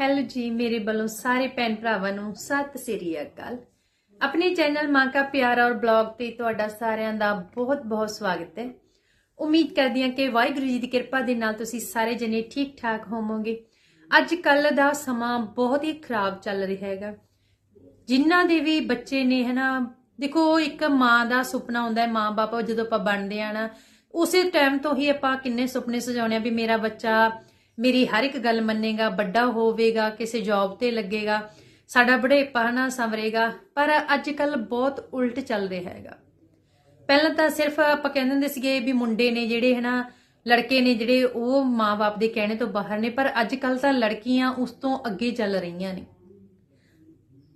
Hello ਜੀ, ਮੇਰੇ ਵੱਲੋਂ ਸਾਰੇ ਭੈਣ ਭਰਾਵਾਂ ਨੂੰ ਸਤਿ ਸ੍ਰੀ ਅਕਾਲ। ਆਪਣੇ ਚੈਨਲ ਮਾਂ ਕਾ ਪਿਆਰ ਔਰ ਬਲੌਗ ਤੇ ਤੁਹਾਡਾ ਸਾਰਿਆਂ ਦਾ ਬਹੁਤ ਬਹੁਤ ਸਵਾਗਤ ਹੈ। ਉਮੀਦ ਕਰਦੀ ਹਾਂ ਕਿ ਵਾਹਿਗੁਰੂ ਜੀ ਦੀ ਕਿਰਪਾ ਦੇ ਨਾਲ ਤੁਸੀਂ ਸਾਰੇ ਜਣੇ ਠੀਕ ਠਾਕ ਹੋਵੋਗੇ। ਅੱਜ ਕੱਲ ਦਾ ਸਮਾਂ ਬਹੁਤ ਹੀ ਖਰਾਬ ਚੱਲ ਰਿਹਾ ਹੈਗਾ। ਜਿਨ੍ਹਾਂ ਦੇ ਵੀ ਬੱਚੇ ਨੇ ਹਨਾ, ਦੇਖੋ, ਇੱਕ ਮਾਂ ਦਾ ਸੁਪਨਾ ਹੁੰਦਾ ਹੈ, ਮਾਂ-ਬਾਪ ਜਦੋਂ ਆਪਾਂ ਬਣਦੇ ਆ ਨਾ, ਉਸੇ ਟਾਈਮ ਤੋਂ ਹੀ ਆਪਾਂ ਕਿੰਨੇ ਸੁਪਨੇ ਸਜਾਉਣੇ ਆ ਵੀ ਮੇਰਾ ਬੱਚਾ ਮੇਰੀ ਹਰ ਇੱਕ ਗੱਲ ਮੰਨੇਗਾ, ਵੱਡਾ ਹੋਵੇਗਾ, ਕਿਸੇ ਜੌਬ ਤੇ ਲੱਗੇਗਾ, ਸਾਡਾ ਬੁਢੇਪਾ ਨਾ ਸੰਵਰੇਗਾ, ਪਰ ਅੱਜ ਕੱਲ ਬਹੁਤ ਉਲਟ ਚੱਲ ਰਿਹਾ ਹੈਗਾ। ਪਹਿਲਾਂ ਤਾਂ ਸਿਰਫ ਆਪਾਂ ਕਹਿੰਦੇ ਹੁੰਦੇ ਸੀਗੇ ਵੀ ਮੁੰਡੇ ਨੇ ਜਿਹੜੇ ਹਨਾ, ਲੜਕੇ ਨੇ ਜਿਹੜੇ ਉਹ ਮਾਂ-ਬਾਪ ਦੇ ਕਹਿਣੇ ਤੋਂ ਬਾਹਰ ਨੇ, ਪਰ ਅੱਜ ਕੱਲ ਤਾਂ ਲੜਕੀਆਂ ਉਸ ਤੋਂ ਅੱਗੇ ਚੱਲ ਰਹੀਆਂ ਨੇ।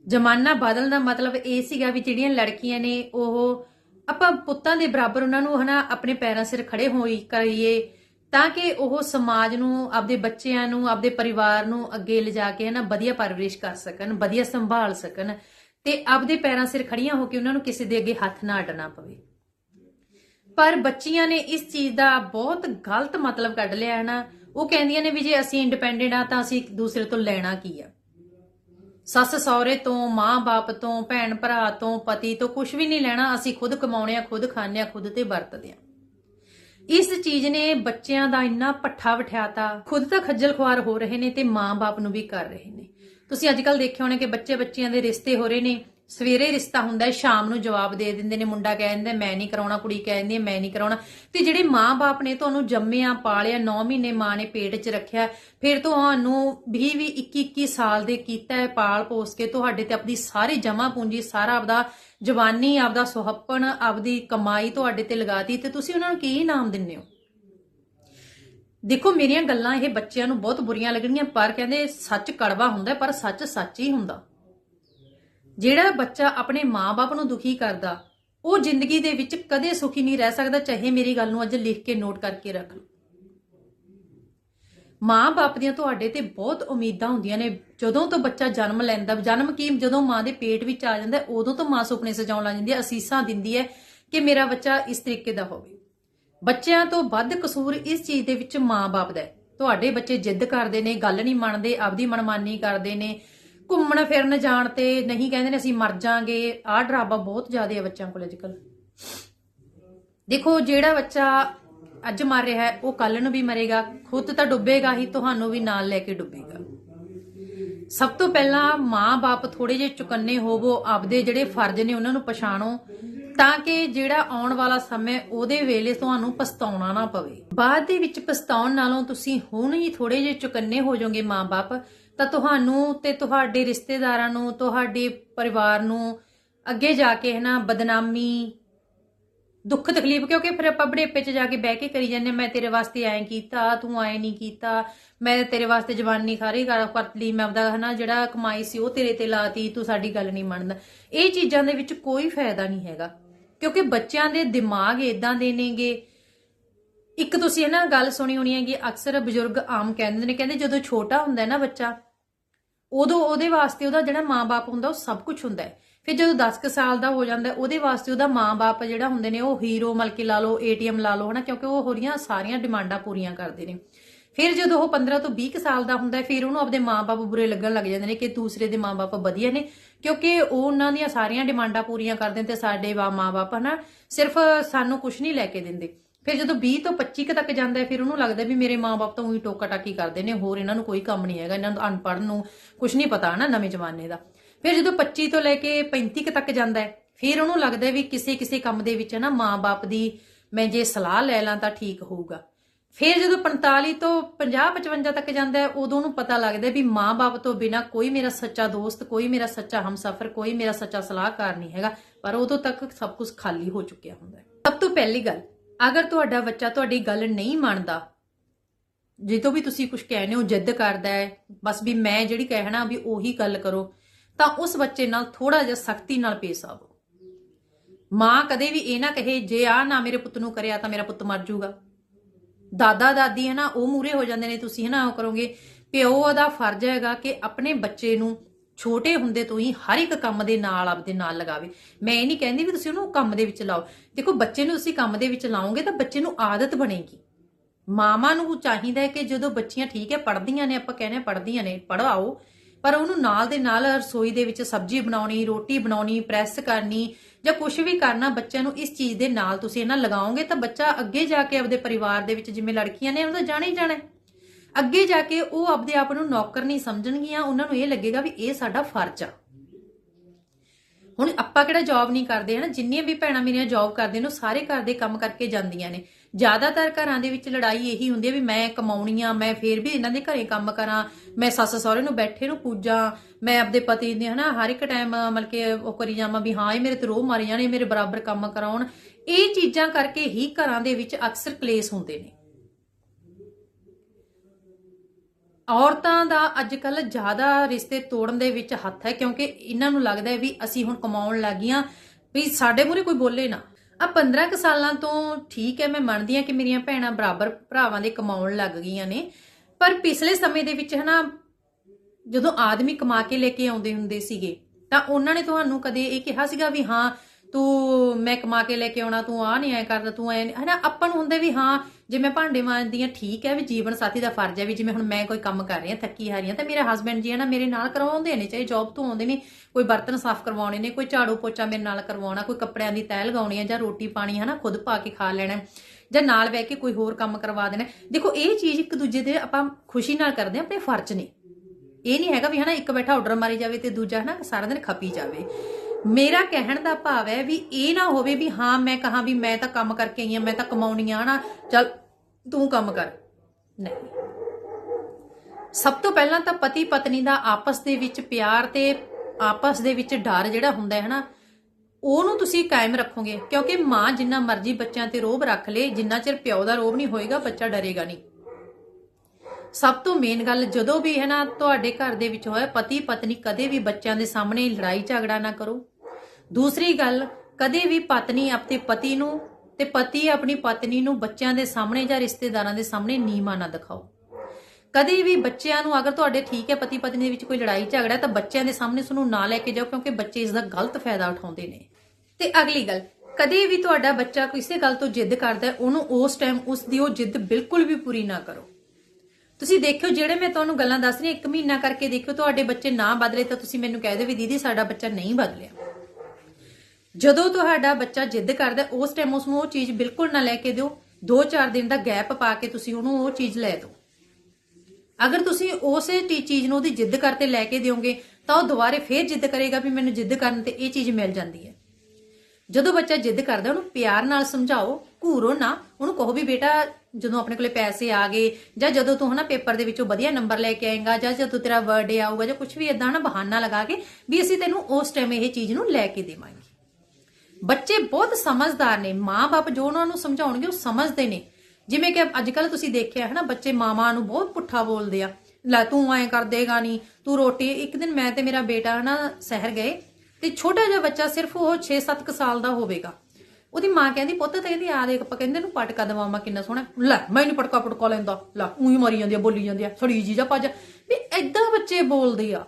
ਜ਼ਮਾਨਾ ਬਦਲਣ ਦਾ ਮਤਲਬ ਇਹ ਸੀਗਾ ਵੀ ਜਿਹੜੀਆਂ ਲੜਕੀਆਂ ਨੇ ਉਹ, ਆਪਾਂ ਪੁੱਤਾਂ ਦੇ ਬਰਾਬਰ ਉਹਨਾਂ ਨੂੰ ਹਨਾ, ਆਪਣੇ ਪੈਰਾਂ ਸਿਰ ਖੜੇ ਹੋਈ ਕਰੀਏ ਤਾਂ ਕਿ ਉਹ ਸਮਾਜ ਨੂੰ, ਆਪਦੇ ਬੱਚਿਆਂ ਨੂੰ, ਆਪਦੇ ਪਰਿਵਾਰ ਨੂੰ ਅੱਗੇ ਲਿਜਾ ਕੇ ਹਨਾ ਵਧੀਆ ਪਰਵਰਿਸ਼ ਕਰ ਸਕਣ, ਵਧੀਆ ਸੰਭਾਲ ਸਕਣ ਤੇ ਆਪਦੇ ਪੈਰਾਂ ਸਿਰ ਖੜੀਆਂ ਹੋ ਕੇ ਉਹਨਾਂ ਨੂੰ ਕਿਸੇ ਦੇ ਅੱਗੇ ਹੱਥ ਨਾ ਅਡਣਾ ਪਵੇ। ਪਰ ਬੱਚੀਆਂ ਨੇ ਇਸ ਚੀਜ਼ ਦਾ ਬਹੁਤ ਗਲਤ ਮਤਲਬ ਕੱਢ ਲਿਆ ਹੈ ਨਾ ਉਹ ਕਹਿੰਦੀਆਂ ਨੇ ਵੀ ਜੇ ਅਸੀਂ ਇੰਡੀਪੈਂਡੈਂਟ ਆ ਤਾਂ ਅਸੀਂ ਇੱਕ ਦੂਸਰੇ ਤੋਂ ਲੈਣਾ ਕੀ ਆ? ਸੱਸ ਸਹੁਰੇ ਤੋਂ ਮਾਂ-ਬਾਪ ਤੋਂ, ਭੈਣ ਭਰਾ ਤੋਂ, ਪਤੀ ਤੋਂ ਕੁਝ ਵੀ ਨਹੀਂ ਲੈਣਾ, ਅਸੀਂ ਖੁਦ ਕਮਾਉਣੇ ਆ, ਖੁਦ ਖਾਂਦੇ ਆ, ਖੁਦ ਤੇ ਵਰਤਦੇ ਆ। ਇਸ ਚੀਜ਼ ਨੇ ਬੱਚਿਆਂ ਦਾ ਇੰਨਾ ਪੱਠਾ ਵਠਿਆਤਾ ਖੁਦ ਤਾਂ ਖੱਜਲ ਖੁਆਰ ਹੋ ਰਹੇ ਨੇ ਤੇ ਮਾਂ-ਬਾਪ ਨੂੰ ਵੀ ਕਰ ਰਹੇ ਨੇ। ਤੁਸੀਂ ਅੱਜ ਕੱਲ ਦੇਖਿਆ ਹੋਣਾ ਕਿ ਬੱਚੇ ਬੱਚਿਆਂ ਦੇ ਰਿਸ਼ਤੇ ਹੋ ਰਹੇ ਨੇ। ਸਵੇਰੇ ਰਿਸ਼ਤਾ ਹੁੰਦਾ ਹੈ, ਸ਼ਾਮ ਨੂੰ ਜਵਾਬ ਦੇ ਦਿੰਦੇ ਨੇ, ਮੁੰਡਾ ਕਹਿ ਦਿੰਦਾ, ਮੈਂ ਨਹੀਂ ਕਰਾਉਣਾ, ਕੁੜੀ ਕਹਿ ਦਿੰਦੀ ਮੈਂ ਨਹੀਂ ਕਰਾਉਣਾ। ਤੇ ਜਿਹੜੇ ਮਾਂ-ਬਾਪ ਨੇ ਤੁਹਾਨੂੰ ਜੰਮਿਆ, ਪਾਲਿਆ 9 ਮਹੀਨੇ ਮਾਂ ਨੇ ਪੇਟ 'ਚ ਰੱਖਿਆ, ਫਿਰ ਤੁਹਾਨੂੰ 20 20 21 21 ਸਾਲ ਦੇ ਕੀਤਾ ਹੈ ਪਾਲ ਪੋਸ ਕੇ, ਤੁਹਾਡੇ ਤੇ ਆਪਣੀ ਸਾਰੀ ਜਮਾ ਪੂੰਜੀ ਸਾਰਾ ਆਪਦਾ ਜਵਾਨੀ ਆਪਦਾ ਸੁਹੱਪਣ, ਆਪਦੀ ਕਮਾਈ ਤੁਹਾਡੇ ਤੇ ਲਗਾਤੀ ਤੇ ਤੁਸੀਂ ਉਹਨਾਂ ਨੂੰ ਕੀ ਇਨਾਮ ਦਿੰਦੇ ਹੋ? ਦੇਖੋ, ਮੇਰੀਆਂ ਗੱਲਾਂ ਇਹ ਬੱਚਿਆਂ ਨੂੰ ਬਹੁਤ ਬੁਰੀਆਂ ਲੱਗਣਗੀਆਂ, ਪਰ ਕਹਿੰਦੇ ਸੱਚ ਕੜਵਾ ਹੁੰਦਾ ਪਰ ਸੱਚ ਸੱਚ ਹੀ ਹੁੰਦਾ। ਜਿਹੜਾ ਬੱਚਾ ਆਪਣੇ ਮਾਪੇ ਨੂੰ ਦੁਖੀ ਕਰਦਾ, ਉਹ ਜ਼ਿੰਦਗੀ ਦੇ ਵਿੱਚ ਕਦੇ ਸੁਖੀ ਨਹੀਂ ਰਹਿ ਸਕਦਾ, ਚਾਹੇ ਮੇਰੀ ਗੱਲ ਨੂੰ ਅੱਜ ਲਿਖ ਕੇ ਨੋਟ ਕਰਕੇ ਰੱਖ ਲਓ। ਮਾਂ-ਬਾਪ ਦੀਆਂ ਤੁਹਾਡੇ ਤੇ ਬਹੁਤ ਉਮੀਦਾਂ ਹੁੰਦੀਆਂ ਨੇ। ਜਦੋਂ ਤੋਂ ਬੱਚਾ ਜਨਮ ਲੈਂਦਾ, ਜਨਮ ਕੀ ਜਦੋਂ ਮਾਂ ਦੇ ਪੇਟ ਵਿੱਚ ਆ ਜਾਂਦਾ, ਉਦੋਂ ਤੋਂ ਮਾਂ ਸੁਪਨੇ ਸਜਾਉਣ ਲੱਗ ਜਾਂਦੀ ਹੈ, ਅਸੀਸਾਂ ਦਿੰਦੀ ਹੈ ਕਿ ਮੇਰਾ ਬੱਚਾ ਇਸ ਤਰੀਕੇ ਦਾ ਹੋਵੇ। ਬੱਚਿਆਂ ਤੋਂ ਵੱਧ ਕਸੂਰ ਇਸ ਚੀਜ਼ ਦੇ ਵਿੱਚ ਮਾਂ-ਬਾਪ ਦਾ ਹੈ। ਤੁਹਾਡੇ ਬੱਚੇ ਜਿੱਦ ਕਰਦੇ ਨੇ, ਗੱਲ ਨਹੀਂ ਮੰਨਦੇ, ਆਪਦੀ ਮਨਮਾਨੀ ਕਰਦੇ ਨੇ। ਘੁੰਮਣ ਫਿਰਨ ਜਾਣ ਤੇ ਨਹੀਂ ਕਹਿੰਦੇ ਨੇ, ਅਸੀਂ ਮਰ ਜਾਾਂਗੇ। ਆਹ ਡਰਾਵਾ ਬਹੁਤ ਜ਼ਿਆਦਾ ਹੈ ਬੱਚਿਆਂ ਕੋਲ ਅੱਜਕੱਲ ਦੇਖੋ, ਜਿਹੜਾ ਬੱਚਾ ਅੱਜ ਮਰ ਰਿਹਾ ਹੈ, ਉਹ ਕੱਲ ਨੂੰ ਵੀ ਮਰੇਗਾ, ਖੁਦ ਤਾਂ ਡੁੱਬੇਗਾ ਹੀ, ਤੁਹਾਨੂੰ ਵੀ ਨਾਲ ਲੈ ਕੇ ਡੁੱਬੇਗਾ। ਸਭ ਤੋਂ ਪਹਿਲਾਂ ਮਾਂ-ਬਾਪ ਥੋੜੇ ਜਿਹੇ ਚੁਕੰਨੇ ਹੋਵੋ, ਆਪਦੇ ਜਿਹੜੇ ਫਰਜ਼ ਨੇ ਉਹਨਾਂ ਨੂੰ ਪਛਾਣੋ, ਤਾਂ ਕਿ ਜਿਹੜਾ ਆਉਣ ਵਾਲਾ ਸਮਾਂ ਉਹਦੇ ਵੇਲੇ ਤੁਹਾਨੂੰ ਪਛਤਾਉਣਾ ਨਾ ਪਵੇ। ਬਾਅਦ ਦੇ ਵਿੱਚ ਪਛਤਾਉਣ ਨਾਲੋਂ ਤੁਸੀਂ ਹੁਣ ਹੀ ਥੋੜੇ ਜਿਹੇ ਚੁਕੰਨੇ ਹੋ ਜਾਓਗੇ ਮਾਂ-ਬਾਪ, ਤਾਂ ਤੁਹਾਨੂੰ ਤੇ ਤੁਹਾਡੇ ਰਿਸ਼ਤੇਦਾਰਾਂ ਨੂੰ, ਤੁਹਾਡੇ ਪਰਿਵਾਰ ਨੂੰ ਅੱਗੇ ਜਾ ਕੇ ਹਨਾ, ਬਦਨਾਮੀ ਦੁੱਖ ਤਕਲੀਫ ਕਿਉਂਕਿ ਫਿਰ ਆਪਾਂ ਬੜੇਪੇ 'ਚ ਜਾ ਕੇ ਬਹਿ ਕੇ ਕਰੀ ਜਾਂਦੇ ਹਾਂ, ਮੈਂ ਤੇਰੇ ਵਾਸਤੇ ਐਂ ਕੀਤਾ ਤੂੰ ਐਂ ਨਹੀਂ ਕੀਤਾ ਮੈਂ ਤੇਰੇ ਵਾਸਤੇ ਜਵਾਨੀ ਖਾਰੀ ਕਰ ਲਈ ਮੈਂ ਆਪਦਾ ਹਨਾ ਜਿਹੜਾ ਕਮਾਈ ਸੀ ਉਹ ਤੇਰੇ ਤੇ ਲਾਤੀ ਤੂੰ ਸਾਡੀ ਗੱਲ ਨਹੀਂ ਮੰਨਦਾ। ਇਹ ਚੀਜ਼ਾਂ ਦੇ ਵਿੱਚ ਕੋਈ ਫਾਇਦਾ ਨਹੀਂ ਹੈਗਾ ਕਿਉਂਕਿ ਬੱਚਿਆਂ ਦੇ ਦਿਮਾਗ ਇਦਾਂ ਦੇ ਨੇਗੇ। ਇੱਕ ਤੁਸੀਂ ਨਾ ਗੱਲ ਸੁਣੀ ਹੋਣੀ ਹੈਗੀ ਅਕਸਰ ਬਜ਼ੁਰਗ ਆਮ ਕਹਿੰਦੇ ਨੇ ਕਹਿੰਦੇ ਜਦੋਂ ਛੋਟਾ ਹੁੰਦਾ ਹੈ ਨਾ ਬੱਚਾ ਉਦੋਂ ਉਹਦੇ ਵਾਸਤੇ ਉਹਦਾ ਜਿਹੜਾ ਮਾਂ-ਬਾਪ ਹੁੰਦਾ ਉਹ ਸਭ ਕੁਝ ਹੁੰਦਾ ਹੈ। ਫਿਰ ਜਦੋਂ 10 ਕੁ ਸਾਲ ਦਾ ਹੋ ਜਾਂਦਾ ਹੈ, ਉਹਦੇ ਵਾਸਤੇ ਉਹਦਾ ਮਾਂ-ਬਾਪ ਜਿਹੜਾ ਹੁੰਦੇ ਨੇ ਉਹ ਹੀਰੋ ਮਲਕੇ ਲਾ ਲਓ ਏਟੀਐਮ ਲਾ ਲਓ ਹਨਾ ਕਿਉਂਕਿ ਉਹ ਹੋਰੀਆਂ ਸਾਰੀਆਂ ਡਿਮਾਂਡਾਂ ਪੂਰੀਆਂ ਕਰਦੇ ਨੇ। ਫਿਰ ਜਦੋਂ ਉਹ 15 ਤੋਂ 20 ਕੁ ਸਾਲ ਦਾ ਹੁੰਦਾ ਫਿਰ ਉਹਨੂੰ ਆਪਣੇ ਮਾਂ-ਬਾਪ ਬੁਰੇ ਲੱਗਣ ਲੱਗ ਜਾਂਦੇ ਨੇ ਕਿ ਦੂਸਰੇ ਦੇ ਮਾਂ-ਬਾਪ ਵਧੀਆ ਨੇ ਕਿਉਂਕਿ ਉਹ ਉਹਨਾਂ ਦੀਆਂ ਸਾਰੀਆਂ ਡਿਮਾਂਡਾਂ ਪੂਰੀਆਂ ਕਰਦੇ ਨੇ ਤੇ ਸਾਡੇ ਵਾ ਮਾਂ-ਬਾਪ ਹਨਾ ਸਿਰਫ ਸਾਨੂੰ ਕੁਝ ਨਹੀਂ ਲੈ ਕੇ ਦਿੰਦੇ। ਫਿਰ ਜਦੋਂ 20 ਤੋਂ 25 ਕੁ ਤੱਕ ਜਾਂਦਾ ਹੈ ਫਿਰ ਉਹਨੂੰ ਲੱਗਦਾ ਵੀ ਮੇਰੇ ਮਾਂ-ਬਾਪ ਤਾਂ ਉਹੀ ਟੋਕਾ ਟਾਕੀ ਕਰਦੇ ਨੇ ਹੋਰ ਇਹਨਾਂ ਨੂੰ ਕੋਈ ਕੰਮ ਨਹੀਂ ਹੈਗਾ ਇਹਨਾਂ ਨੂੰ ਅਨਪੜ੍ਹ ਨੂੰ ਕੁਝ ਨਹੀਂ ਪਤਾ ਨਾ ਨਵੇਂ ਜ਼ਮਾਨੇ ਦਾ। ਫਿਰ ਜਦੋਂ 25 ਤੋਂ ਲੈ ਕੇ 35 ਕੁ ਤੱਕ ਜਾਂਦਾ ਹੈ, ਫਿਰ ਉਹਨੂੰ ਲੱਗਦਾ ਵੀ ਕਿਸੇ ਕਿਸੇ ਕੰਮ ਦੇ ਵਿੱਚ ਨਾ ਮਾਂ-ਬਾਪ ਦੀ ਮੈਂ ਜੇ ਸਲਾਹ ਲੈ ਲਾਂ ਤਾਂ ਠੀਕ ਹੋਊਗਾ। ਫਿਰ ਜਦੋਂ 45 ਤੋਂ 50 55 ਤੱਕ ਜਾਂਦਾ ਹੈ, ਉਦੋਂ ਉਹਨੂੰ ਪਤਾ ਲੱਗਦਾ ਵੀ ਮਾਂ-ਬਾਪ ਤੋਂ ਬਿਨਾ ਕੋਈ ਮੇਰਾ ਸੱਚਾ ਦੋਸਤ, ਕੋਈ ਮੇਰਾ ਸੱਚਾ ਹਮਸਫਰ, ਕੋਈ ਮੇਰਾ ਸੱਚਾ ਸਲਾਹਕਾਰ ਨਹੀਂ ਹੈਗਾ, ਪਰ ਉਦੋਂ ਤੱਕ ਸਭ ਕੁਝ ਖਾਲੀ ਹੋ ਚੁੱਕਿਆ ਹੁੰਦਾ ਹੈ। ਸਭ ਤੋਂ ਪਹਿਲੀ ਗੱਲ, ਅਗਰ ਤੁਹਾਡਾ ਬੱਚਾ ਤੁਹਾਡੀ ਗੱਲ ਨਹੀਂ ਮੰਨਦਾ ਜਦੋਂ ਵੀ ਤੁਸੀਂ ਕੁਝ ਕਹਿੰਦੇ ਹੋ, ਜਿੱਦ ਕਰਦਾ ਹੈ, ਬਸ ਵੀ ਮੈਂ ਜਿਹੜੀ ਕਹਿਣਾ ਵੀ ਉਹੀ ਗੱਲ ਕਰੋ ਤਾਂ ਉਸ ਬੱਚੇ ਨਾਲ ਥੋੜਾ ਜਿਹਾ ਸਖਤੀ ਨਾਲ ਪੇਸ਼ ਆਵੋ। ਮਾਂ ਕਦੇ ਵੀ ਇਹ ਨਾ ਕਹੇ, ਜੇ ਆ ਨਾ ਮੇਰੇ ਪੁੱਤ ਨੂੰ ਕਰਿਆ ਤਾਂ ਮੇਰਾ ਪੁੱਤ ਮਰ ਜਾਊਗਾ ਦਾਦਾ ਦਾਦੀ ਹੈ ਨਾ, ਉਹ ਮੂਰੇ ਹੋ ਜਾਂਦੇ ਨੇ, ਤੁਸੀਂ ਹੈ ਨਾ ਉਹ ਕਰੋਗੇ। ਪਿਓ ਦਾ ਫਰਜ਼ ਹੈਗਾ ਕਿ ਆਪਣੇ ਬੱਚੇ ਨੂੰ ਛੋਟੇ ਹੁੰਦੇ ਤੋਂ ਹੀ ਹਰ ਇੱਕ ਕੰਮ ਦੇ ਨਾਲ ਆਪਦੇ ਨਾਲ ਲਗਾਵੇ। ਮੈਂ ਇਹ ਨਹੀਂ ਕਹਿੰਦੀ ਵੀ ਤੁਸੀਂ ਉਹਨੂੰ ਕੰਮ ਦੇ ਵਿੱਚ ਲਾਓ। ਦੇਖੋ, ਬੱਚੇ ਨੂੰ ਤੁਸੀਂ ਕੰਮ ਦੇ ਵਿੱਚ ਲਾਓਗੇ ਤਾਂ ਬੱਚੇ ਨੂੰ ਆਦਤ ਬਣੇਗੀ। ਮਾਵਾਂ ਨੂੰ ਚਾਹੀਦਾ ਹੈ ਕਿ ਜਦੋਂ ਬੱਚੀਆਂ ਠੀਕ ਹੈ, ਪੜ੍ਹਦੀਆਂ ਨੇ, ਆਪਾਂ ਕਹਿੰਦੇ ਪੜ੍ਹਦੀਆਂ ਨੇ ਪੜਾਓ ਪਰ ਉਹਨੂੰ ਨਾਲ ਦੇ ਨਾਲ ਰਸੋਈ ਦੇ ਵਿੱਚ ਸਬਜ਼ੀ ਬਣਾਉਣੀ, ਰੋਟੀ ਬਣਾਉਣੀ, ਪ੍ਰੈਸ ਕਰਨੀ ਜਾਂ ਕੁਝ ਵੀ ਕਰਨਾ ਬੱਚਿਆਂ ਨੂੰ ਇਸ ਚੀਜ਼ ਦੇ ਨਾਲ ਤੁਸੀਂ ਇਹਨਾਂ ਲਗਾਓਗੇ ਤਾਂ ਬੱਚਾ ਅੱਗੇ ਜਾ ਕੇ ਆਪਦੇ ਪਰਿਵਾਰ ਦੇ ਵਿੱਚ ਜਿਵੇਂ ਲੜਕੀਆਂ ਨੇ ਉਹਦਾ ਜਾਣਾ ਹੀ ਜਾਣਾ। ਅੱਗੇ ਜਾ ਕੇ ਉਹ ਆਪਦੇ ਆਪ ਨੂੰ ਨੌਕਰ ਨਹੀਂ ਸਮਝਣਗੀਆਂ, ਉਹਨਾਂ ਨੂੰ ਇਹ ਲੱਗੇਗਾ ਵੀ ਇਹ ਸਾਡਾ ਫਰਜ਼ ਆ। ਹੁਣ ਆਪਾਂ ਕਿਹੜਾ ਜੌਬ ਨਹੀਂ ਕਰਦੇ, ਹਨਾ? ਜਿੰਨੀਆਂ ਵੀ ਭੈਣਾਂ ਮੇਰੀਆਂ ਜੌਬ ਕਰਦੇ ਨੇ, ਉਹ ਸਾਰੇ ਘਰ ਦੇ ਕੰਮ ਕਰਕੇ ਜਾਂਦੀਆਂ ਨੇ। ਜ਼ਿਆਦਾਤਰ ਘਰਾਂ ਦੇ ਵਿੱਚ ਲੜਾਈ ਇਹੀ ਹੁੰਦੀ ਹੈ ਵੀ ਮੈਂ ਕਮਾਉਣੀ ਆ, ਮੈਂ ਫੇਰ ਵੀ ਇਹਨਾਂ ਦੇ ਘਰੇ ਕੰਮ ਕਰਾਂ, ਮੈਂ ਸੱਸ ਸਹੁਰੇ ਨੂੰ ਬੈਠੇ ਨੂੰ ਪੂਜਾਂ, ਮੈਂ ਆਪਦੇ ਪਤੀ ਦੇ ਹਨਾ ਹਰ ਇੱਕ ਟਾਈਮ ਮਤਲਬ ਕਿ ਉਹ ਕਰੀ ਜਾਵਾਂ ਵੀ ਹਾਂ, ਇਹ ਮੇਰੇ ਤੇ ਰੋਹ ਮਾਰੀ ਜਾਣੇ ਮੇਰੇ ਬਰਾਬਰ ਕੰਮ ਕਰਾਉਣ। ਇਹ ਚੀਜ਼ਾਂ ਕਰਕੇ ਹੀ ਘਰਾਂ ਦੇ ਵਿੱਚ ਅਕਸਰ ਕਲੇਸ਼ ਹੁੰਦੇ ਨੇ। ਔਰਤਾਂ ਦਾ ਅੱਜ ਕੱਲ ਜ਼ਿਆਦਾ ਰਿਸ਼ਤੇ ਤੋੜਨ ਦੇ ਵਿੱਚ ਹੱਥ ਹੈ ਕਿਉਂਕਿ ਇਹਨਾਂ ਨੂੰ ਲੱਗਦਾ ਹੈ ਵੀ ਅਸੀਂ ਹੁਣ ਕਮਾਉਣ ਲੱਗੀਆਂ ਵੀ ਸਾਡੇ ਮੂਹਰੇ ਕੋਈ ਬੋਲੇ ਨਾ। ਆ 15 ਕੁ ਸਾਲਾਂ ਤੋਂ ਠੀਕ ਹੈ, ਮੈਂ ਮੰਨਦੀ ਹਾਂ ਕਿ ਮੇਰੀਆਂ ਭੈਣਾਂ ਬਰਾਬਰ ਭਰਾਵਾਂ ਦੇ ਕਮਾਉਣ ਲੱਗ ਗਈਆਂ ਨੇ, ਪਰ ਪਿਛਲੇ ਸਮੇਂ ਦੇ ਵਿੱਚ ਹਨਾ, ਜਦੋਂ ਆਦਮੀ ਕਮਾ ਕੇ ਲੈ ਕੇ ਆਉਂਦੇ ਹੁੰਦੇ ਸੀਗੇ, ਤਾਂ ਉਹਨਾਂ ਨੇ ਤੁਹਾਨੂੰ ਕਦੇ ਇਹ ਕਿਹਾ ਸੀਗਾ ਵੀ ਹਾਂ ਤੂੰ ਮੈਂ ਕਮਾ ਕੇ ਲੈ ਕੇ ਆਉਣਾ, ਤੂੰ ਆ ਨਹੀਂ ਐ ਕਰਦਾ, ਤੂੰ ਐ ਹਨਾ, ਆਪਾਂ ਨੂੰ ਹੁੰਦੇ ਵੀ ਹਾਂ, ਜੇ ਮੈਂ ਭਾਂਡੇ ਮਾਂਜਦੀ ਆ ਠੀਕ ਹੈ ਵੀ ਜੀਵਨ ਸਾਥੀ ਦਾ ਫਰਜ਼ ਹੈ ਵੀ ਜਿਵੇਂ ਹੁਣ ਮੈਂ ਕੋਈ ਕੰਮ ਕਰ ਰਹੀ ਹਾਂ, ਥੱਕੀ ਹਾਰੀ ਹਾਂ, ਤਾਂ ਮੇਰਾ ਹਸਬੰਡ ਜੀ ਹੈ ਨਾ ਮੇਰੇ ਨਾਲ ਕਰਵਾਉਂਦੇ ਨੇ, ਚਾਹੇ ਜੌਬ ਤੋਂ ਆਉਂਦੇ ਨੇ, ਕੋਈ ਬਰਤਨ ਸਾਫ਼ ਕਰਵਾਉਣੇ ਨੇ, ਕੋਈ ਝਾੜੂ ਪੋਚਾ ਮੇਰੇ ਨਾਲ ਕਰਵਾਉਣਾ, ਕੋਈ ਕੱਪੜਿਆਂ ਦੀ ਤੈਅ ਲਗਾਉਣੀ ਹੈ ਜਾਂ ਰੋਟੀ ਪਾਣੀ ਹਨਾ ਖੁਦ ਪਾ ਕੇ ਖਾ ਲੈਣਾ ਜਾਂ ਨਾਲ ਬਹਿ ਕੇ ਕੋਈ ਹੋਰ ਕੰਮ ਕਰਵਾ ਦੇਣਾ ਦੇਖੋ, ਇਹ ਚੀਜ਼ ਇੱਕ ਦੂਜੇ ਦੇ ਆਪਾਂ ਖੁਸ਼ੀ ਨਾਲ ਕਰਦੇ ਹਾਂ, ਆਪਣੇ ਫਰਜ਼ ਨੇ। ਇਹ ਨਹੀਂ ਹੈਗਾ ਵੀ ਹਨਾ ਇੱਕ ਬੈਠਾ ਆਰਡਰ ਮਾਰੀ ਜਾਵੇ ਤੇ ਦੂਜਾ ਹਨਾ ਸਾਰਾ ਦਿਨ ਖਪੀ ਜਾਵੇ। ਮੇਰਾ ਕਹਿਣ ਦਾ ਭਾਵ ਹੈ ਵੀ ਇਹ ਨਾ ਹੋਵੇ ਵੀ ਹਾਂ, ਮੈਂ ਕਹਾ ਵੀ ਮੈਂ ਤਾਂ ਕੰਮ ਕਰਕੇ ਆਈ ਹਾਂ, ਮੈਂ ਤਾਂ ਕਮਾਉਣੀ ਆ ਨਾ, ਚੱਲ ਤੂੰ ਕੰਮ ਕਰ। ਨਹੀਂ। ਸਭ ਤੋਂ ਪਹਿਲਾਂ ਤਾਂ ਪਤੀ ਪਤਨੀ ਦਾ ਆਪਸ ਦੇ ਵਿੱਚ ਪਿਆਰ ਤੇ ਆਪਸ ਦੇ ਵਿੱਚ ਡਰ ਜਿਹੜਾ ਹੁੰਦਾ ਹੈ ਨਾ, ਉਹਨੂੰ ਤੁਸੀਂ ਕਾਇਮ ਰੱਖੋਗੇ, ਕਿਉਂਕਿ ਮਾਂ ਜਿੰਨਾ ਮਰਜ਼ੀ ਬੱਚਿਆਂ ਤੇ ਰੋਬ ਰੱਖ ਲੇ, ਜਿੰਨਾ ਚਿਰ ਪਿਓ ਦਾ ਰੋਬ ਨਹੀਂ ਹੋਏਗਾ, ਬੱਚਾ ਡਰੇਗਾ ਨਹੀਂ। ਸਭ ਤੋਂ ਮੇਨ ਗੱਲ ਜਦੋਂ ਵੀ ਹੈ ਨਾ, ਤੁਹਾਡੇ ਘਰ ਦੇ ਵਿੱਚ ਹੋਇਆ ਪਤੀ ਪਤਨੀ ਕਦੇ ਵੀ ਬੱਚਿਆਂ ਦੇ ਸਾਹਮਣੇ ਲੜਾਈ ਝਗੜਾ ਨਾ ਕਰੋ। ਦੂਸਰੀ ਗੱਲ, ਕਦੇ ਵੀ ਪਤਨੀ ਆਪਣੇ ਪਤੀ ਨੂੰ ਤੇ ਪਤੀ ਆਪਣੀ ਪਤਨੀ ਨੂੰ ਬੱਚਿਆਂ ਦੇ ਸਾਹਮਣੇ ਜਾਂ ਰਿਸ਼ਤੇਦਾਰਾਂ ਦੇ ਸਾਹਮਣੇ ਨੀਵਾਂ ਨਾ ਦਿਖਾਓ। ਕਦੇ ਵੀ ਬੱਚਿਆਂ ਨੂੰ ਅਗਰ ਤੁਹਾਡੇ ਠੀਕ ਹੈ ਪਤੀ ਪਤਨੀ ਦੇ ਵਿੱਚ ਕੋਈ ਲੜਾਈ ਝਗੜਾ ਤਾਂ ਬੱਚਿਆਂ ਦੇ ਸਾਹਮਣੇ ਉਸ ਨਾ ਲੈ ਕੇ ਜਾਓ, ਕਿਉਂਕਿ ਬੱਚੇ ਇਸ ਦਾ ਗਲਤ ਫਾਇਦਾ ਉਠਾਉਂਦੇ ਨੇ। ਤੇ ਅਗਲੀ ਗੱਲ, ਕਦੇ ਵੀ ਤੁਹਾਡਾ ਬੱਚਾ ਕਿਸੇ ਗੱਲ ਤੋਂ ਜਿੱਦ ਕਰਦਾ ਹੈ, ਉਹਨੂੰ ਉਸ ਟਾਈਮ ਉਸ ਦੀ ਉਹ ਜਿੱਦ ਬਿਲਕੁਲ ਵੀ ਪੂਰੀ ਨਾ ਕਰੋ। ਤੁਸੀਂ ਦੇਖਿਓ, ਜਿਹੜੇ ਮੈਂ ਤੁਹਾਨੂੰ ਗੱਲਾਂ ਦੱਸ ਰਹੀ ਹਾਂ, ਇੱਕ ਮਹੀਨਾ ਕਰਕੇ ਦੇਖਿਓ, ਤੁਹਾਡੇ ਬੱਚੇ ਨਾ ਬਦਲੇ ਤਾਂ ਤੁਸੀਂ ਮੈਨੂੰ ਕਹਿ ਦਿਓ ਵੀ ਦੀਦੀ ਸਾਡਾ ਬੱਚਾ ਨਹੀਂ ਬਦਲਿਆ। ਜਦੋਂ ਤੁਹਾਡਾ ਬੱਚਾ ਜਿੱਦ ਕਰਦਾ, ਉਸ ਟਾਈਮ ਉਸ ਨੂੰ ਉਹ ਚੀਜ਼ ਬਿਲਕੁਲ ਨਾ ਲੈ ਕੇ ਦਿਓ। 2-4 ਦਿਨ ਦਾ ਗੈਪ ਪਾ ਕੇ ਤੁਸੀਂ ਉਹਨੂੰ ਉਹ ਚੀਜ਼ ਲੈ ਦਿਓ। ਅਗਰ ਤੁਸੀਂ ਉਸੇ ਟੀ- ਚੀਜ਼ ਨੂੰ ਉਹਦੀ ਜਿੱਦ ਕਰਤੇ ਲੈ ਕੇ ਦਿਓਗੇ, ਤਾਂ ਉਹ ਦੁਬਾਰੇ ਫੇਰ ਜਿੱਦ ਕਰੇਗਾ ਵੀ ਮੈਨੂੰ ਜਿੱਦ ਕਰਨ ਤੇ ਇਹ ਚੀਜ਼ ਮਿਲ ਜਾਂਦੀ ਹੈ। ਜਦੋਂ ਬੱਚਾ ਜਿੱਦ ਕਰਦਾ, ਉਹਨੂੰ ਪਿਆਰ ਨਾਲ ਸਮਝਾਓ, ਘੂਰੋ ਨਾ, ਉਹਨੂੰ ਕਹੋ ਵੀ ਬੇਟਾ, ਜਦੋਂ ਆਪਣੇ ਕੋਲੇ ਪੈਸੇ ਆ ਗਏ, ਜਾਂ ਜਦੋਂ ਤੂੰ ਹਨਾ ਪੇਪਰ ਦੇ ਵਿੱਚੋਂ ਵਧੀਆ ਨੰਬਰ ਲੈ ਕੇ ਆਏਗਾ, ਜਾਂ ਜਦੋਂ ਤੇਰਾ ਬਰਥਡੇ ਆਊਗਾ, ਜਾਂ ਕੁਝ ਵੀ ਇਦਾਂ ਨਾ ਬਹਾਨਾ ਲਗਾ ਕੇ ਵੀ ਅਸੀਂ ਤੈਨੂੰ ਉਸ ਟਾਈਮ ਇਹ ਚੀਜ਼ ਨੂੰ ਲੈ ਕੇ ਦੇਵਾਂਗੇ। ਬੱਚੇ ਬਹੁਤ ਸਮਝਦਾਰ ਨੇ ਮਾਪੇ ਜੋ ਉਹਨਾਂ ਨੂੰ ਸਮਝਾਉਣਗੇ ਉਹ ਸਮਝਦੇ ਨੇ। ਜਿਵੇਂ ਕਿ ਅੱਜ ਕੱਲ ਤੁਸੀਂ ਦੇਖਿਆ ਹੈ ਨਾ ਬੱਚੇ ਮਾਵਾਂ ਨੂੰ ਬਹੁਤ ਪੁੱਠਾ ਬੋਲਦੇ ਆ। ਲੈ ਤੂੰ ਐਂ ਕਰ, ਦੇਗਾ ਨਹੀਂ ਤੂੰ ਰੋਟੀ, ਇੱਕ ਦਿਨ ਮੈਂ ਤੇ ਮੇਰਾ ਬੇਟਾ ਹਨਾ ਸ਼ਹਿਰ ਗਏ ਤੇ ਛੋਟਾ ਜਿਹਾ ਬੱਚਾ ਸਿਰਫ ਉਹ 6-7 ਸਾਲ ਦਾ ਹੋਵੇਗਾ। ਉਹਦੀ ਮਾਂ ਕਹਿੰਦੀ, ਪੁੱਤ ਤੇ ਕਹਿੰਦੀ ਆ ਦੇਖ, ਆਪਾਂ ਕਹਿੰਦੇ ਨੂੰ ਪਟਕਾ ਦਵਾਵਾਂ ਕਿੰਨਾ ਸੋਹਣਾ ਲੈ, ਮੈਂ ਨਹੀਂ ਪਟਕਾ ਪਟਕਾ ਲੈਂਦਾ। ਲੈ, ਉਹੀ ਮਰੀ ਜਾਂਦੀ ਆ, ਬੋਲੀ ਜਾਂਦੀ ਆ ਛੜੀ ਜੀ ਜਾ ਭੱਜ। ਵੀ ਐਦਾਂ ਬੱਚੇ ਬੋਲਦੇ ਆ।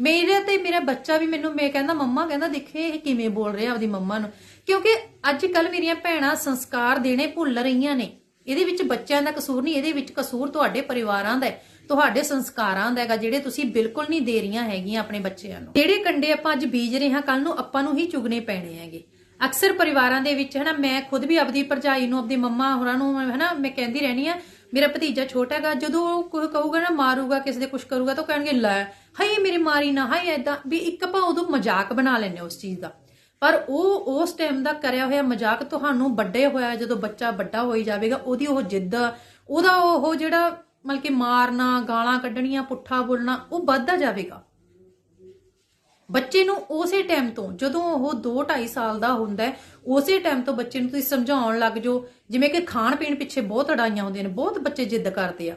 ਮੇਰੇ ਤੇ ਮੇਰਾ ਬੱਚਾ ਵੀ ਮੈਨੂੰ, ਮੈਂ ਕਹਿੰਦਾ, ਮੰਮਾ, ਕਹਿੰਦਾ, ਦੇਖੇ, ਇਹ ਕਿਵੇਂ ਬੋਲ ਰਿਹਾ ਆਪਦੀ ਮੰਮਾ ਨੂੰ? ਕਿਉਂਕਿ ਅੱਜ ਕੱਲ ਮੇਰੀਆਂ ਭੈਣਾਂ ਸੰਸਕਾਰ ਦੇਣੇ ਭੁੱਲ ਰਹੀਆਂ ਨੇ। ਇਹਦੇ ਵਿੱਚ ਬੱਚਿਆਂ ਦਾ ਕਸੂਰ ਨਹੀਂ, ਇਹਦੇ ਵਿੱਚ ਕਸੂਰ ਤੁਹਾਡੇ ਪਰਿਵਾਰਾਂ ਦਾ ਹੈ, ਤੁਹਾਡੇ ਸੰਸਕਾਰਾਂ ਦਾ ਹੈਗਾ, ਜਿਹੜੇ ਤੁਸੀਂ ਬਿਲਕੁਲ ਨਹੀਂ ਦੇ ਰਹੀਆਂ ਹੈਗੀਆਂ ਆਪਣੇ ਬੱਚਿਆਂ ਨੂੰ। ਜਿਹੜੇ ਕੰਡੇ ਆਪਾਂ ਅੱਜ ਬੀਜ ਰਹੇ ਹਾਂ ਕੱਲ ਨੂੰ ਆਪਾਂ ਨੂੰ ਹੀ ਚੁਗਨੇ ਪੈਣੇ ਹੈਗੇ। ਅਕਸਰ ਪਰਿਵਾਰਾਂ ਦੇ ਵਿੱਚ, ਹਨਾ, ਮੈਂ ਖੁਦ ਵੀ ਆਪਦੀ ਭਰਜਾਈ ਨੂੰ, ਆਪਦੀ ਮੰਮਾ ਹੋਰਾਂ ਨੂੰ, ਹਨਾ, ਮੈਂ ਕਹਿੰਦੀ ਰਹਿਣੀ ਆ ਮੇਰਾ ਭਤੀਜਾ ਛੋਟਾ ਹੈਗਾ, ਜਦੋਂ ਉਹ ਕੋਈ ਕਹੂਗਾ ਨਾ ਮਾਰੂਗਾ, ਕਿਸੇ ਦੇ ਕੁਝ ਕਰੂਗਾ, ਤਾਂ ਉਹ ਕਹਿਣਗੇ, ਲੈ, ਹਾਏ, ਮੇਰੀ ਮਾਰੀ ਨਾ, ਹਾਏ ਐਦਾਂ ਵੀ ਇੱਕ ਆਪਾਂ ਉਦੋਂ ਮਜ਼ਾਕ ਬਣਾ ਲੈਂਦੇ ਉਸ ਚੀਜ਼ ਦਾ। ਪਰ ਉਹ ਉਸ ਟਾਈਮ ਦਾ ਕਰਿਆ ਹੋਇਆ ਮਜ਼ਾਕ ਤੁਹਾਨੂੰ ਵੱਡੇ ਹੋਇਆ, ਜਦੋਂ ਬੱਚਾ ਵੱਡਾ ਹੋਈ ਜਾਵੇਗਾ, ਉਹਦੀ ਉਹ ਜਿੱਦ, ਉਹਦਾ ਉਹ ਜਿਹੜਾ ਮਤਲਬ ਕਿ ਮਾਰਨਾ, ਗਾਲਾਂ ਕੱਢਣੀਆਂ, ਪੁੱਠਾ ਬੋਲਣਾ, ਉਹ ਵੱਧਦਾ ਜਾਵੇਗਾ। ਬੱਚੇ ਨੂੰ ਉਸੇ ਟਾਈਮ ਤੋਂ, ਜਦੋਂ ਉਹ 2.5 ਸਾਲ ਦਾ ਹੁੰਦਾ ਹੈ, ਉਸੇ ਟਾਈਮ ਤੋਂ ਬੱਚੇ ਨੂੰ ਤੁਸੀਂ ਸਮਝਾਉਣ ਲੱਗ ਜਾਓ, ਜਿਵੇਂ ਕਿ ਖਾਣ ਪੀਣ ਪਿੱਛੇ ਬਹੁਤ ਅੜਾਈਆਂ ਹੁੰਦੀਆਂ ਨੇ, ਬਹੁਤ ਬੱਚੇ ਜਿੱਦ ਕਰਦੇ ਆ।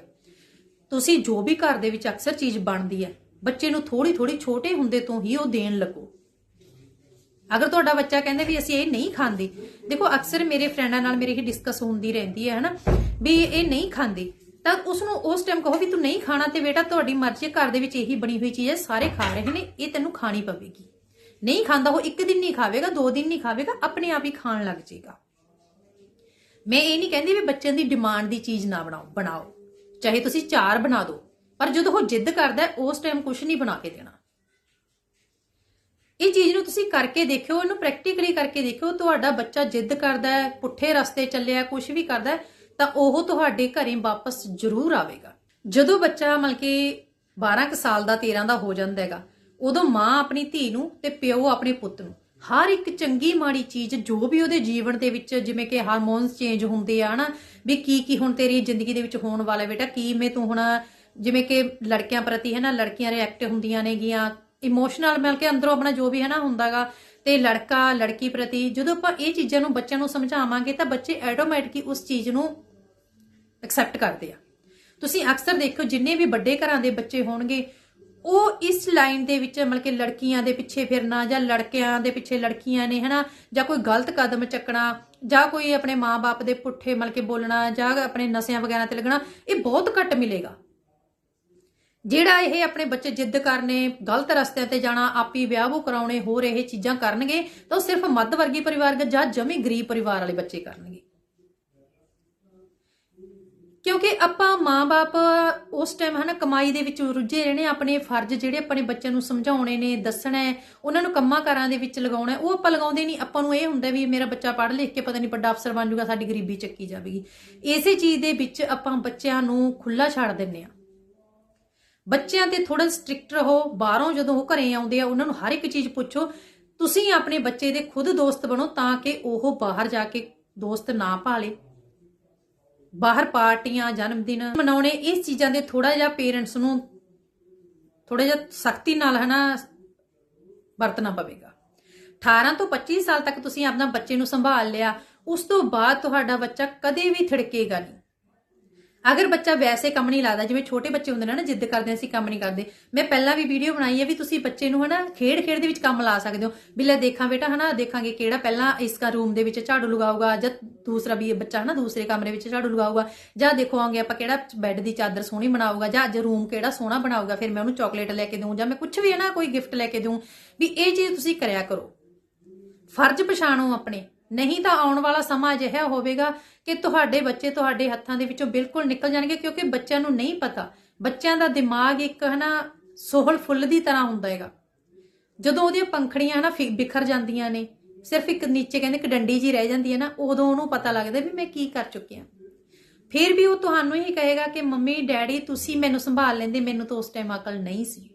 ਤੁਸੀਂ ਜੋ ਵੀ ਘਰ ਦੇ ਵਿੱਚ ਅਕਸਰ ਚੀਜ਼ ਬਣਦੀ ਹੈ, ਬੱਚੇ ਨੂੰ ਥੋੜੀ ਥੋੜੀ ਛੋਟੇ ਹੁੰਦੇ ਤੋਂ ਹੀ ਉਹ ਦੇਣ ਲੱਗੋ। ਅਗਰ ਤੁਹਾਡਾ ਬੱਚਾ ਕਹਿੰਦਾ ਵੀ ਅਸੀਂ ਇਹ ਨਹੀਂ ਖਾਂਦੇ, ਦੇਖੋ ਅਕਸਰ ਮੇਰੇ ਫਰੈਂਡਾਂ ਨਾਲ ਮੇਰੀ ਹੀ ਡਿਸਕਸ ਹੁੰਦੀ ਰਹਿੰਦੀ ਹੈ, ਹਨਾ? ਵੀ ਇਹ ਨਹੀਂ ਖਾਂਦੇ। ਤਾਂ ਉਸ ਨੂੰ ਉਸ ਟਾਈਮ ਕਹੋ ਵੀ ਤੂੰ ਨਹੀਂ ਖਾਣਾ ਤੇ ਬੇਟਾ ਤੁਹਾਡੀ ਮਰਜ਼ੀ ਘਰ ਦੇ ਵਿੱਚ ਇਹੀ ਬਣੀ ਹੋਈ ਚੀਜ਼ ਹੈ ਸਾਰੇ ਖਾ ਰਹੇ ਨੇ ਇਹ ਤੈਨੂੰ ਖਾਣੀ ਪਵੇਗੀ। ਨਹੀਂ ਖਾਂਦਾ ਉਹ ਇੱਕ ਦਿਨ ਨਹੀਂ ਖਾਵੇਗਾ ਦੋ ਦਿਨ ਨਹੀਂ ਖਾਵੇਗਾ ਆਪਣੇ ਆਪ ਹੀ ਖਾਣ ਲੱਗ ਜਾਏਗਾ ਮੈਂ ਇਹ ਨਹੀਂ ਕਹਿੰਦੀ ਵੀ ਬੱਚਿਆਂ ਦੀ ਡਿਮਾਂਡ ਦੀ ਚੀਜ਼ ਨਾ ਬਣਾਓ ਬਣਾਓ। ਚਾਹੇ ਤੁਸੀਂ ਚਾਰ ਬਣਾ ਦਿਓ ਪਰ ਜਦੋਂ ਉਹ ਜਿੱਦ ਕਰਦਾ ਉਸ ਟਾਈਮ ਕੁਝ ਨਹੀਂ ਬਣਾ ਕੇ ਦੇਣਾ। ਇਹ ਚੀਜ਼ ਨੂੰ ਤੁਸੀਂ ਕਰਕੇ ਦੇਖਿਓ ਇਹਨੂੰ ਪ੍ਰੈਕਟੀਕਲੀ ਕਰਕੇ ਦੇਖਿਓ ਤੁਹਾਡਾ ਬੱਚਾ ਜਿੱਦ ਕਰਦਾ ਹੈ ਪੁੱਠੇ ਰਸਤੇ ਚੱਲਿਆ ਕੁਝ ਵੀ ਕਰਦਾ ਹੈ, ਤਾਂ ਉਹ ਤੁਹਾਡੇ ਘਰੇ ਵਾਪਸ ਜ਼ਰੂਰ ਆਵੇਗਾ। ਜਦੋਂ ਬੱਚਾ ਮਤਲਬ ਕਿ 12 ਕੁ ਸਾਲ ਦਾ 13 ਦਾ ਹੋ ਜਾਂਦਾ ਹੈਗਾ, ਉਦੋਂ ਮਾਂ ਆਪਣੀ ਧੀ ਨੂੰ ਤੇ ਪਿਓ ਆਪਣੇ ਪੁੱਤ ਨੂੰ, ਹਰ ਇੱਕ ਚੰਗੀ ਮਾੜੀ ਚੀਜ਼ ਜੋ ਵੀ ਉਹਦੇ ਜੀਵਨ ਦੇ ਵਿੱਚ ਜਿਵੇਂ ਕਿ ਹਾਰਮੋਨਸ ਚੇਂਜ ਹੁੰਦੇ ਆ ਹਨਾ, ਵੀ ਕੀ ਕੀ ਹੁਣ ਤੇਰੀ ਜ਼ਿੰਦਗੀ ਦੇ ਵਿੱਚ ਹੋਣ ਵਾਲਾ ਬੇਟਾ ਕੀ ਮੈਂ ਤੂੰ ਹੁਣ ਜਿਵੇਂ ਕਿ ਲੜਕਿਆਂ ਪ੍ਰਤੀ ਹੈ ਨਾ ਲੜਕੀਆਂ ਰਿਐਕਟ ਹੁੰਦੀਆਂ ਨੇਗੀਆਂ ਇਮੋਸ਼ਨਲ ਮਿਲ ਕੇ ਅੰਦਰੋਂ ਆਪਣਾ ਜੋ ਵੀ ਹੈ ਨਾ ਹੁੰਦਾਗਾ, ਤੇ ਲੜਕਾ, ਲੜਕੀ ਪ੍ਰਤੀ ਜਦੋਂ ਆਪਾਂ ਇਹ ਚੀਜ਼ਾਂ ਨੂੰ ਬੱਚਿਆਂ ਨੂੰ ਸਮਝਾਵਾਂਗੇ ਤਾਂ ਬੱਚੇ ਆਟੋਮੈਟਿਕਲੀ ਉਸ ਚੀਜ਼ ਨੂੰ ਐਕਸੈਪਟ ਕਰਦੇ ਆ। ਤੁਸੀਂ ਅਕਸਰ ਦੇਖੋ, ਜਿੰਨੇ ਵੀ ਵੱਡੇ ਘਰਾਂ ਦੇ ਬੱਚੇ ਹੋਣਗੇ, ਉਹ ਇਸ ਲਾਈਨ ਦੇ ਵਿੱਚ ਮਤਲਬ ਕਿ ਲੜਕੀਆਂ ਦੇ ਪਿੱਛੇ ਫਿਰਨਾ ਜਾਂ ਲੜਕਿਆਂ ਦੇ ਪਿੱਛੇ ਲੜਕੀਆਂ ਨੇ, ਹਨਾ? ਜਾਂ ਕੋਈ ਗਲਤ ਕਦਮ ਚੱਕਣਾ, ਜਾਂ ਕੋਈ ਆਪਣੇ ਮਾਪੇ ਦੇ ਪੁੱਠੇ ਮਤਲਬ ਕਿ ਬੋਲਣਾ, ਜਾਂ ਆਪਣੇ ਨਸ਼ਿਆਂ ਵਗੈਰਾ ਤੇ ਲੱਗਣਾ, ਇਹ ਬਹੁਤ ਘੱਟ ਮਿਲੇਗਾ। ਜਿਹੜਾ ਇਹ ਆਪਣੇ ਬੱਚੇ ਜਿੱਦ ਕਰਨੇ, ਗਲਤ ਰਸਤਿਆਂ ਤੇ ਜਾਣਾ, ਆਪੀ ਵਿਆਹ ਕਰਾਉਣੇ, ਹੋਰ ਇਹ ਚੀਜ਼ਾਂ ਕਰਨਗੇ, ਤਾਂ ਉਹ ਸਿਰਫ ਮੱਧ ਵਰਗੀ ਪਰਿਵਾਰ ਜਾਂ ਜਮੀ ਗਰੀਬ ਪਰਿਵਾਰ ਵਾਲੇ ਬੱਚੇ ਕਰਨਗੇ। ਕਿਉਂਕਿ ਆਪਾਂ ਮਾਂ-ਬਾਪ ਉਸ ਟਾਈਮ ਹਨਾ ਕਮਾਈ ਦੇ ਵਿੱਚ ਰੁੱਝੇ ਰਹਿਣੇ ਆਪਣੇ ਫਰਜ਼ ਜਿਹੜੇ ਆਪਣੇ ਬੱਚਿਆਂ ਨੂੰ ਸਮਝਾਉਣੇ ਨੇ, ਦੱਸਣਾ ਹੈ, ਉਹਨਾਂ ਨੂੰ ਕੰਮਾਂ ਕਾਰਾਂ ਦੇ ਵਿੱਚ ਲਗਾਉਣਾ ਉਹ ਆਪਾਂ ਲਗਾਉਂਦੇ ਨਹੀਂ। ਆਪਾਂ ਨੂੰ ਇਹ ਹੁੰਦਾ ਵੀ ਮੇਰਾ ਬੱਚਾ ਪੜ੍ਹ ਲਿਖ ਕੇ ਪਤਾ ਨਹੀਂ ਵੱਡਾ ਅਫਸਰ ਬਣ ਜਾਊਗਾ ਸਾਡੀ ਗਰੀਬੀ ਚੱਕੀ ਜਾਵੇਗੀ। ਇਸੇ ਚੀਜ਼ ਦੇ ਵਿੱਚ ਆਪਾਂ ਬੱਚਿਆਂ ਨੂੰ ਖੁੱਲਾ ਛੱਡ ਦਿੰਨੇ ਆ ਬੱਚਿਆਂ ਤੇ ਥੋੜਾ ਸਟ੍ਰਿਕਟ ਰਹੋ, ਬਾਹਰੋਂ ਜਦੋਂ ਉਹ ਘਰੇ ਆਉਂਦੇ ਆ, ਉਹਨਾਂ ਨੂੰ ਹਰ ਇੱਕ ਚੀਜ਼ ਪੁੱਛੋ, ਤੁਸੀਂ ਆਪਣੇ ਬੱਚੇ ਦੇ ਖੁਦ ਦੋਸਤ ਬਣੋ ਤਾਂ ਕਿ ਉਹ ਬਾਹਰ ਜਾ ਕੇ ਦੋਸਤ ਨਾ ਭਾਲੇ ਬਾਹਰ ਪਾਰਟੀਆਂ ਜਨਮ ਦਿਨ ਮਨਾਉਣੇ, ਇਸ ਚੀਜ਼ਾਂ ਦੇ ਥੋੜਾ ਜਿਹਾ ਪੇਰੈਂਟਸ ਨੂੰ ਥੋੜਾ ਜਿਹਾ ਸਖਤੀ ਨਾਲ ਹਨਾ ਵਰਤਣਾ ਪਵੇਗਾ। 18 ਤੋਂ 25 ਸਾਲ ਤੱਕ ਤੁਸੀਂ ਆਪਣਾ ਬੱਚੇ ਨੂੰ ਸੰਭਾਲ ਲਿਆ, ਉਸ ਤੋਂ ਬਾਅਦ ਤੁਹਾਡਾ ਬੱਚਾ ਕਦੇ ਵੀ ਥੜਕੇਗਾ ਨਹੀਂ। ਅਗਰ ਬੱਚਾ ਵੈਸੇ ਕੰਮ ਨਹੀਂ ਲੱਗਦਾ, ਜਿਵੇਂ ਛੋਟੇ ਬੱਚੇ ਹੁੰਦੇ ਨੇ ਨਾ, ਜਿੱਦ ਕਰਦੇ ਅਸੀਂ ਕੰਮ ਨਹੀਂ ਕਰਦੇ। ਮੈਂ ਪਹਿਲਾਂ ਵੀ ਵੀਡੀਓ ਬਣਾਈ ਹੈ ਵੀ ਤੁਸੀਂ ਬੱਚੇ ਨੂੰ ਹਨਾ ਖੇਡ ਖੇਡ ਦੇ ਵਿੱਚ ਕੰਮ ਲਾ ਸਕਦੇ ਹੋ। ਵੀ ਲੈ ਦੇਖਾਂ ਬੇਟਾ, ਹਨਾ, ਦੇਖਾਂਗੇ ਕਿਹੜਾ ਪਹਿਲਾਂ ਇਸ ਕਾ ਰੂਮ ਦੇ ਵਿੱਚ ਝਾੜੂ ਲਗਾਊਗਾ, ਜਾਂ ਦੂਸਰਾ ਵੀ ਬੱਚਾ ਹਨਾ, ਦੂਸਰੇ ਕਮਰੇ ਵਿੱਚ ਝਾੜੂ ਲਗਾਊਗਾ। ਜਾਂ ਦੇਖੋਾਂਗੇ ਆਪਾਂ ਕਿਹੜਾ ਬੈੱਡ ਦੀ ਚਾਦਰ ਸੋਹਣੀ ਬਣਾਊਗਾ, ਜਾਂ ਅੱਜ ਰੂਮ ਕਿਹੜਾ ਸੋਹਣਾ ਬਣਾਊਗਾ, ਫਿਰ ਮੈਂ ਉਹਨੂੰ ਚਾਕਲੇਟ ਲੈ ਕੇ ਦਊਂ, ਜਾਂ ਮੈਂ ਕੁਝ ਵੀ ਹੈ ਨਾ ਕੋਈ ਗਿਫਟ ਲੈ ਕੇ ਦਊਂ। ਵੀ ਇਹ ਚੀਜ਼ ਤੁਸੀਂ ਕਰਿਆ ਕਰੋ। ਫਰਜ਼ ਪਛਾਣੋ ਆਪਣੇ। ਨਹੀਂ ਤਾਂ ਆਉਣ ਵਾਲਾ ਸਮਾਂ ਅਜਿਹਾ ਹੋਵੇਗਾ ਕਿ ਤੁਹਾਡੇ ਬੱਚੇ ਤੁਹਾਡੇ ਹੱਥਾਂ ਦੇ ਵਿੱਚੋਂ ਬਿਲਕੁਲ ਨਿਕਲ ਜਾਣਗੇ, ਕਿਉਂਕਿ ਬੱਚਿਆਂ ਨੂੰ ਨਹੀਂ ਪਤਾ। ਬੱਚਿਆਂ ਦਾ ਦਿਮਾਗ ਇੱਕ ਹਨਾ ਸੋਹਲ ਫੁੱਲ ਦੀ ਤਰ੍ਹਾਂ ਹੁੰਦਾ ਹੈਗਾ। ਜਦੋਂ ਉਹਦੀਆਂ ਪੰਖੜੀਆਂ ਹਨਾ ਫਿ- ਬਿਖਰ ਜਾਂਦੀਆਂ ਨੇ, ਸਿਰਫ ਇੱਕ ਨੀਚੇ ਕਹਿੰਦੇ ਕਿ ਡੰਡੀ ਜੀ ਰਹਿ ਜਾਂਦੀ ਹੈ ਨਾ, ਉਦੋਂ ਉਹਨੂੰ ਪਤਾ ਲੱਗਦਾ ਵੀ ਮੈਂ ਕੀ ਕਰ ਚੁੱਕਿਆ। ਫਿਰ ਵੀ ਉਹ ਤੁਹਾਨੂੰ ਹੀ ਕਹੇਗਾ ਕਿ ਮੰਮੀ, ਡੈਡੀ, ਤੁਸੀਂ ਮੈਨੂੰ ਸੰਭਾਲ ਲੈਂਦੇ, ਮੈਨੂੰ ਤਾਂ ਉਸ ਟਾਈਮ ਅਕਲ ਨਹੀਂ ਸੀ।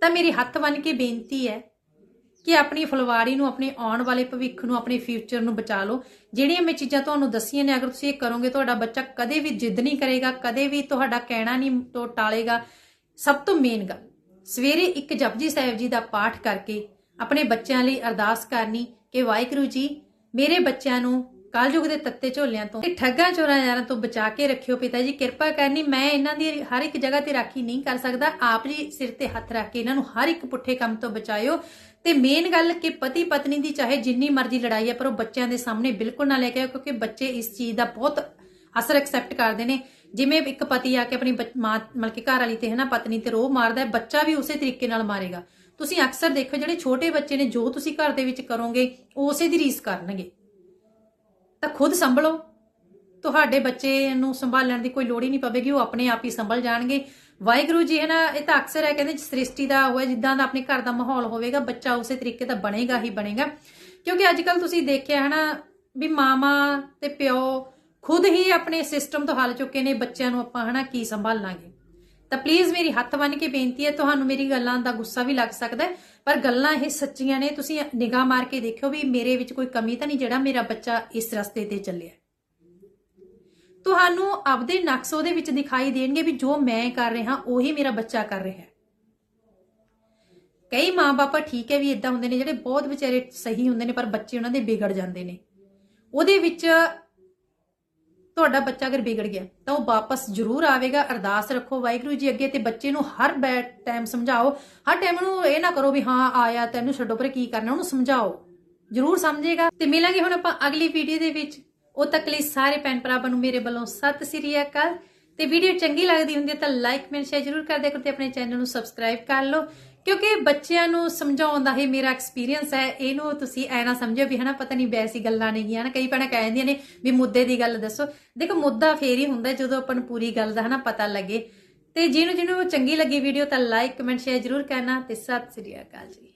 ਤਾਂ ਮੇਰੀ ਹੱਥ ਬੰਨ ਕੇ ਬੇਨਤੀ ਹੈ ਕਿ ਆਪਣੀ ਫੁਲਵਾੜੀ ਨੂੰ, ਆਪਣੇ ਆਉਣ ਵਾਲੇ ਭਵਿੱਖ ਨੂੰ, ਆਪਣੇ ਫਿਊਚਰ ਨੂੰ ਬਚਾ ਲਓ। ਜਿਹੜੀਆਂ ਮੈਂ ਚੀਜ਼ਾਂ ਤੁਹਾਨੂੰ ਦੱਸੀਆਂ ਨੇ, ਅਗਰ ਤੁਸੀਂ ਇਹ ਕਰੋਗੇ, ਤੁਹਾਡਾ ਬੱਚਾ ਕਦੇ ਵੀ ਜਿੱਦ ਨਹੀਂ ਕਰੇਗਾ, ਕਦੇ ਵੀ ਤੁਹਾਡਾ ਕਹਿਣਾ ਨਹੀਂ ਤੋਂ ਟਾਲੇਗਾ। ਸਭ ਤੋਂ ਮੇਨ ਗੱਲ, ਸਵੇਰੇ ਇੱਕ ਜਪਜੀ ਸਾਹਿਬ ਜੀ ਦਾ ਪਾਠ ਕਰਕੇ ਆਪਣੇ ਬੱਚਿਆਂ ਲਈ ਅਰਦਾਸ ਕਰਨੀ ਕਿ ਵਾਹਿਗੁਰੂ ਜੀ, ਮੇਰੇ ਬੱਚਿਆਂ ਨੂੰ ਕਾਲਯੁਗ ਦੇ ਤੱਤੇ ਝੋਲਿਆਂ ਤੋਂ ਤੇ ਠੱਗਾਂ ਚੋਰਾਂ ਯਾਰਾਂ ਤੋਂ ਬਚਾ ਕੇ ਰੱਖਿਓ ਪਿਤਾ ਜੀ, ਕਿਰਪਾ ਕਰਨੀ, ਮੈਂ ਇਹਨਾਂ ਦੀ ਹਰ ਇੱਕ ਜਗ੍ਹਾ ਤੇ ਰਾਖੀ ਨਹੀਂ ਕਰ ਸਕਦਾ। ਆਪ ਜੀ ਸਿਰ ਤੇ ਹੱਥ ਰੱਖ ਕੇ ਇਹਨਾਂ ਨੂੰ ਹਰ ਇੱਕ ਪੁੱਠੇ ਕੰਮ ਤੋਂ ਬਚਾਇਓ। ਤੇ ਮੇਨ ਗੱਲ ਕਿ ਪਤੀ ਪਤਨੀ ਦੀ ਚਾਹੇ ਜਿੰਨੀ ਮਰਜ਼ੀ ਲੜਾਈ ਹੈ ਪਰ ਉਹ ਬੱਚਿਆਂ ਦੇ ਸਾਹਮਣੇ ਬਿਲਕੁਲ ਨਾ ਲੈ ਕੇ ਆਓ, ਕਿਉਂਕਿ ਬੱਚੇ ਇਸ ਚੀਜ਼ ਦਾ ਬਹੁਤ ਅਸਰ ਐਕਸੈਪਟ ਕਰਦੇ ਨੇ। ਜਿਵੇਂ ਇੱਕ ਪਤੀ ਆ ਕੇ ਆਪਣੀ ਬੱਚ- ਮਾਂ, ਮਤਲਬ ਕਿ ਘਰ ਵਾਲੀ ਤੇ ਹੈ ਨਾ ਪਤਨੀ ਤੇ ਰੋਹ ਮਾਰਦਾ ਹੈ, ਬੱਚਾ ਵੀ ਉਸੇ ਤਰੀਕੇ ਨਾਲ ਮਾਰੇਗਾ। ਤੁਸੀਂ ਅਕਸਰ ਦੇਖੋ, ਜਿਹੜੇ ਛੋਟੇ ਬੱਚੇ ਨੇ, ਜੋ ਤੁਸੀਂ ਘਰ ਦੇ ਵਿੱਚ ਕਰੋਗੇ, ਉਹ ਉਸੇ ਦੀ ਰੀਸ ਕਰਨਗੇ। ਤਾਂ ਖੁਦ ਸੰਭਲੋ। ਤੁਹਾਡੇ ਬੱਚੇ ਨੂੰ ਸੰਭਾਲਣ ਦੀ ਕੋਈ ਲੋੜ ਹੀ ਨਹੀਂ ਪਵੇਗੀ, ਉਹ ਆਪਣੇ ਆਪ ਹੀ ਸੰਭਲ ਜਾਣਗੇ। ਵਾਹਿਗੁਰੂ ਜੀ ਹੈ ਨਾ ਇਹ ਤਾਂ ਅਕਸਰ ਹੈ ਕਹਿੰਦੇ ਸ੍ਰਿਸ਼ਟੀ ਦਾ ਹੋਇਆ, ਜਿੱਦਾਂ ਦਾ ਆਪਣੇ ਘਰ ਦਾ ਮਾਹੌਲ ਹੋਵੇਗਾ, ਬੱਚਾ ਉਸੇ ਤਰੀਕੇ ਦਾ ਬਣੇਗਾ ਹੀ ਬਣੇਗਾ। ਕਿਉਂਕਿ ਅੱਜ ਕੱਲ ਤੁਸੀਂ ਦੇਖਿਆ ਹੈ ਨਾ, ਵੀ ਮਾਮਾ ਤੇ ਪਿਓ ਖੁਦ ਹੀ ਆਪਣੇ ਸਿਸਟਮ ਤੋਂ ਹੱਲ ਚੁੱਕੇ ਨੇ, ਬੱਚਿਆਂ ਨੂੰ ਆਪਾਂ ਹਨਾ ਕੀ ਸੰਭਾਲਾਂਗੇ। ਤਾਂ ਪਲੀਜ਼ ਮੇਰੀ ਹੱਥ ਬੰਨ ਕੇ ਬੇਨਤੀ ਹੈ, ਤੁਹਾਨੂੰ ਮੇਰੀ ਗੱਲਾਂ ਦਾ ਗੁੱਸਾ ਵੀ ਲੱਗ ਸਕਦਾ ਪਰ ਗੱਲਾਂ ਇਹ ਸੱਚੀਆਂ ਨੇ, ਤੁਸੀਂ ਨਿਗਾਹ ਮਾਰ ਕੇ ਦੇਖਿਓ ਵੀ ਮੇਰੇ ਵਿੱਚ ਕੋਈ ਕਮੀ ਤਾਂ ਨਹੀਂ ਜਿਹੜਾ ਮੇਰਾ ਬੱਚਾ ਇਸ ਰਸਤੇ ਤੇ ਚੱਲਿਆ। ਤੁਹਾਨੂੰ ਆਪਦੇ ਨਕਸ ਉਹਦੇ ਵਿੱਚ ਦਿਖਾਈ ਦੇਣਗੇ ਵੀ ਜੋ ਮੈਂ ਕਰ ਰਿਹਾ, ਉਹੀ ਮੇਰਾ ਬੱਚਾ ਕਰ ਰਿਹਾ ਹੈ। ਕਈ ਮਾਪੇ ਠੀਕ ਹੈ ਵੀ ਇਦਾਂ ਹੁੰਦੇ ਨੇ, ਜਿਹੜੇ ਬਹੁਤ ਵਿਚਾਰੇ ਸਹੀ ਹੁੰਦੇ ਨੇ, ਪਰ ਬੱਚੇ ਉਹਨਾਂ ਦੇ ਵਿਗੜ ਜਾਂਦੇ ਨੇ। ਉਹਦੇ ਵਿੱਚ ਤੁਹਾਡਾ ਬੱਚਾ ਅਗਰ ਵਿਗੜ ਗਿਆ, ਤਾਂ ਉਹ ਵਾਪਸ ਜ਼ਰੂਰ ਆਵੇਗਾ। ਅਰਦਾਸ ਰੱਖੋ ਵਾਹਿਗੁਰੂ ਜੀ ਅੱਗੇ ਤੇ ਬੱਚੇ ਨੂੰ ਹਰ ਬੈਡ ਟਾਈਮ ਸਮਝਾਓ। ਹਰ ਟਾਈਮ ਨੂੰ ਇਹ ਨਾ ਕਰੋ ਵੀ ਹਾਂ, ਆਇਆ, ਤੈਨੂੰ ਛੱਡੋ, ਪਰ ਕੀ ਕਰਨਾ, ਉਹਨੂੰ ਸਮਝਾਓ। ਜ਼ਰੂਰ ਸਮਝੇਗਾ। ਤੇ ਮਿਲਾਂਗੇ ਹੁਣ ਆਪਾਂ ਅਗਲੀ ਵੀਡੀਓ ਦੇ ਵਿੱਚ। ਉਹ ਤੱਕ ਲਈ ਸਾਰੇ ਭੈਣ ਭਰਾਵਾਂ ਨੂੰ ਮੇਰੇ ਵੱਲੋਂ ਸਤਿ ਸ੍ਰੀ ਅਕਾਲ। ਤੇ ਵੀਡੀਓ ਚੰਗੀ ਲੱਗਦੀ ਹੁੰਦੀ ਹੈ ਤਾਂ ਲਾਈਕ ਕਮੈਂਟ ਸ਼ੇਅਰ ਜ਼ਰੂਰ ਕਰ ਦਿਆ ਕਰੋ ਤੇ ਆਪਣੇ ਚੈਨਲ ਨੂੰ ਸਬਸਕ੍ਰਾਈਬ ਕਰ ਲਓ। ਕਿਉਂਕਿ ਬੱਚਿਆਂ ਨੂੰ ਸਮਝਾਉਣ ਦਾ ਇਹ ਮੇਰਾ ਐਕਸਪੀਰੀਅੰਸ ਹੈ। ਇਹਨੂੰ ਤੁਸੀਂ ਐ ਨਾ ਸਮਝੋ ਵੀ ਹਨਾ, ਪਤਾ ਨਹੀਂ ਵੈਸੀ ਗੱਲਾਂ ਨਹੀਂ ਗੀਆਂ ਨਾ, ਕਈ ਭੈਣਾਂ ਕਹਿ ਦਿੰਦੀਆਂ ਨੇ ਵੀ ਮੁੱਦੇ ਦੀ ਗੱਲ ਦੱਸੋ। ਦੇਖੋ, ਮੁੱਦਾ ਫੇਰ ਹੀ ਹੁੰਦਾ ਜਦੋਂ ਆਪਾਂ ਨੂੰ ਪੂਰੀ ਗੱਲ ਦਾ ਹਨਾ ਪਤਾ ਲੱਗੇ। ਤੇ ਜਿਹਨੂੰ ਜਿਹਨੂੰ ਚੰਗੀ ਲੱਗੀ ਵੀਡੀਓ ਤਾਂ ਲਾਈਕ ਕਮੈਂਟ ਸ਼ੇਅਰ ਜ਼ਰੂਰ ਕਰਨਾ ਤੇ ਸਤਿ ਸ੍ਰੀ ਅਕਾਲ ਜੀ।